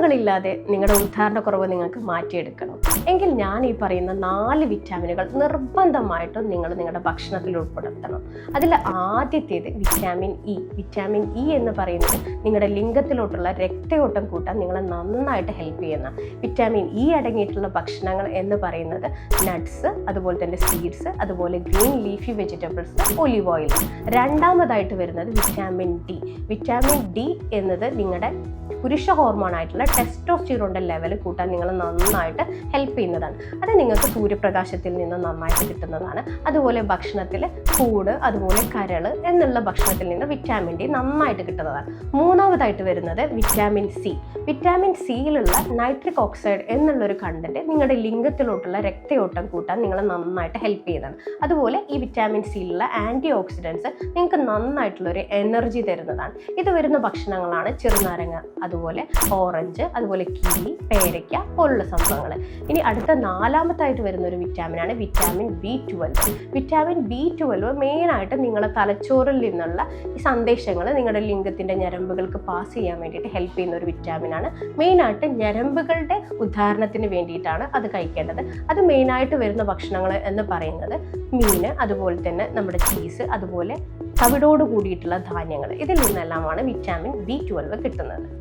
വിറ്റാമിനുകളില്ലാതെ നിങ്ങളുടെ ഉദ്ധാരണക്കുറവ് നിങ്ങൾക്ക് മാറ്റിയെടുക്കണം. എങ്കിൽ ഞാൻ ഈ പറയുന്ന നാല് വിറ്റാമിനുകൾ നിർബന്ധമായിട്ടും നിങ്ങൾ നിങ്ങളുടെ ഭക്ഷണത്തിൽ ഉൾപ്പെടുത്തണം. അതിൽ ആദ്യത്തേത് വിറ്റാമിൻ ഇ. വിറ്റാമിൻ ഇ എന്ന് പറയുന്നത് നിങ്ങളുടെ ലിംഗത്തിലോട്ടുള്ള രക്തയോട്ടം കൂട്ടാൻ നിങ്ങളെ നന്നായിട്ട് ഹെൽപ്പ് ചെയ്യുന്ന വിറ്റാമിൻ ഇ അടങ്ങിയിട്ടുള്ള ഭക്ഷണങ്ങൾ എന്ന് പറയുന്നത് നട്ട്സ് അതുപോലെ തന്നെ സീഡ്സ് അതുപോലെ green leafy vegetables olive oil രണ്ടാമതായിട്ട് വരുന്നത് വിറ്റാമിൻ ഡി. വിറ്റാമിൻ ഡി എന്നത് നിങ്ങളുടെ പുരുഷ ഹോർമോൺ ആയിട്ടുള്ള ടെസ്റ്റോസ്റ്റിറോണിന്റെ ലെവൽ കൂട്ടാൻ നിങ്ങൾ നന്നായിട്ട് ഹെൽപ്പ് ചെയ്യുന്നതാണ്. അത് നിങ്ങൾക്ക് സൂര്യപ്രകാശത്തിൽ നിന്ന് നന്നായിട്ട് കിട്ടുന്നതാണ്. അതുപോലെ ഭക്ഷണത്തിൽ കൂട് അതുപോലെ കരൾ എന്നുള്ള ഭക്ഷണത്തിൽ നിന്ന് വിറ്റാമിൻ ഡി നന്നായിട്ട് കിട്ടുന്നതാണ്. മൂന്നാമതായിട്ട് വരുന്നത് വിറ്റാമിൻ സി വിറ്റാമിൻ സിയിലുള്ള നൈട്രിക് ഓക്സൈഡ് എന്നുള്ളൊരു കണ്ടന്റ് നിങ്ങളുടെ ലിംഗത്തിലോട്ടുള്ള രക്തയോട്ടം കൂട്ടാൻ നിങ്ങളെ നന്നായിട്ട് ഹെൽപ്പ് ചെയ്യുന്നതാണ്. അതുപോലെ ഈ വിറ്റാമിൻ സിയിലുള്ള ആന്റി ഓക്സിഡൻസ് നിങ്ങൾക്ക് നന്നായിട്ടുള്ളൊരു എനർജി തരുന്നതാണ്. ഇത് വരുന്ന ഭക്ഷണങ്ങളാണ് ചെറുനാരങ്ങ അതുപോലെ ഓറഞ്ച് അതുപോലെ കിവി പേരയ്ക്ക പോലുള്ള സംഭവങ്ങൾ ഇനി അടുത്ത നാലാമത്തായിട്ട് വരുന്ന ഒരു വിറ്റാമിനാണ് vitamin B twelve vitamin B twelve മെയിനായിട്ട് നിങ്ങളുടെ തലച്ചോറിൽ നിന്നുള്ള ഈ സന്ദേശങ്ങൾ നിങ്ങളുടെ ലിംഗത്തിന്റെ ഞരമ്പുകൾക്ക് പാസ് ചെയ്യാൻ വേണ്ടിയിട്ട് ഹെൽപ്പ് ചെയ്യുന്ന ഒരു വിറ്റാമിനാണ് മെയിനായിട്ട് ഞരമ്പുകളുടെ ഉദാഹരണത്തിന് വേണ്ടിയിട്ടാണ് അത് കഴിക്കേണ്ടത്. അത് മെയിനായിട്ട് വരുന്ന ഭക്ഷണങ്ങൾ എന്ന് പറയുന്നത് മീൻ അതുപോലെ തന്നെ നമ്മുടെ ചീസ് അതുപോലെ തവിടോട് കൂടിയിട്ടുള്ള ധാന്യങ്ങൾ ഇതിൽ നിന്നെല്ലാമാണ് വിറ്റാമിൻ ബി ട്വൽവ് കിട്ടുന്നത്.